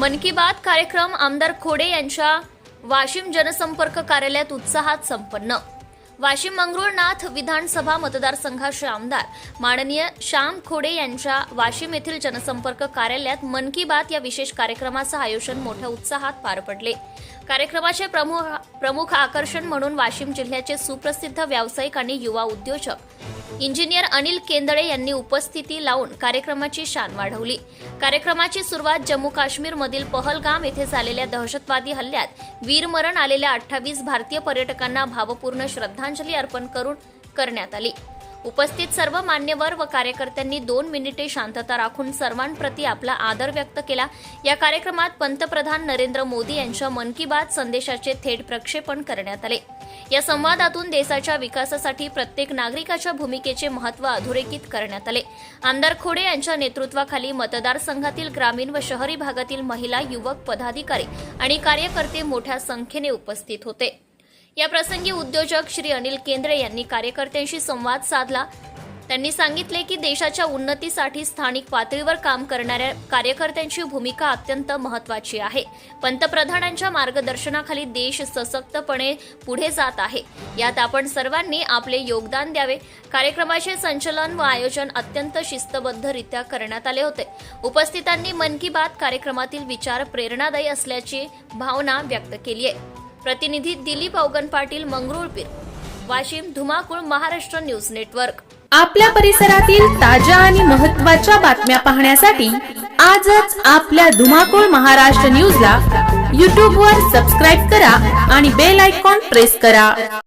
मन की बात कार्यक्रम आमदार खोडे यांच्या वाशिम जनसंपर्क कार्यालयात उत्साहात संपन्न. वाशिम मंगरुळनाथ विधानसभा मतदारसंघाचे आमदार माननीय श्याम खोडे यांच्या वाशिम येथील जनसंपर्क कार्यालयात मन की बात या विशेष कार्यक्रमाचं आयोजन मोठ्या उत्साहात पार पडले. कार्यक्रमाचे प्रमुख प्रमुख आकर्षण म्हणून वाशिम जिल्ह्याचे सुप्रसिद्ध व्यावसायिक आणि युवा उद्योजक इंजिनियर अनिल केंदळे यांनी उपस्थिती लावून कार्यक्रमाची शान वाढवली. कार्यक्रमाची सुरुवात जम्मू काश्मीरमधील पहलगाम येथे झालेल्या दहशतवादी हल्ल्यात वीरमरण आलेल्या अठ्ठावीस भारतीय पर्यटकांना भावपूर्ण श्रद्धांजली अर्पण करून करण्यात आली. उपस्थित सर्व मान्यवर व कार्यकर्त्यांनी दोन मिनिटे शांतता राखून सर्वांप्रती आपला आदर व्यक्त केला. या कार्यक्रमात पंतप्रधान नरेंद्र मोदी यांच्या मन की बात संदेशाचे थेट प्रक्षेपण करण्यात आले. या संवादातून देशाच्या विकासासाठी प्रत्येक नागरिकाच्या भूमिकेचे महत्त्व अधोरेखित करण्यात आले. आमदार खोडे यांच्या नेतृत्वाखाली मतदारसंघातील ग्रामीण व शहरी भागातील महिला युवक पदाधिकारी आणि कार्यकर्ते मोठ्या संख्येने उपस्थित होते. या प्रसंगी उद्योजक श्री अनिल केंद्रे यांनी कार्यकर्त्यांशी संवाद साधला. त्यांनी सांगितले की देशाच्या उन्नतीसाठी स्थानिक पातळीवर काम करणाऱ्या कार्यकर्त्यांची भूमिका अत्यंत महत्वाची आहे. पंतप्रधानांच्या मार्गदर्शनाखाली देश सशक्तपणे पुढे जात आहे. यात आपण सर्वांनी आपले योगदान द्यावे. कार्यक्रमाचे संचलन व आयोजन अत्यंत शिस्तबद्धरित्या करण्यात आले होते. उपस्थितांनी मन की बात कार्यक्रमातील विचार प्रेरणादायी असल्याची भावना व्यक्त केली आहे. प्रतिनिधी दिलीप अवगन पाटील मंगरुळपीर वाशिम धुमाकूळ महाराष्ट्र न्यूज नेटवर्क. आपल्या परिसरातील ताज्या आणि महत्त्वाच्या बातम्या पाहण्यासाठी आजच आपल्या धुमाकूळ महाराष्ट्र न्यूजला यूट्यूबवर सबस्क्राईब करा आणि बेल आयकॉन प्रेस करा.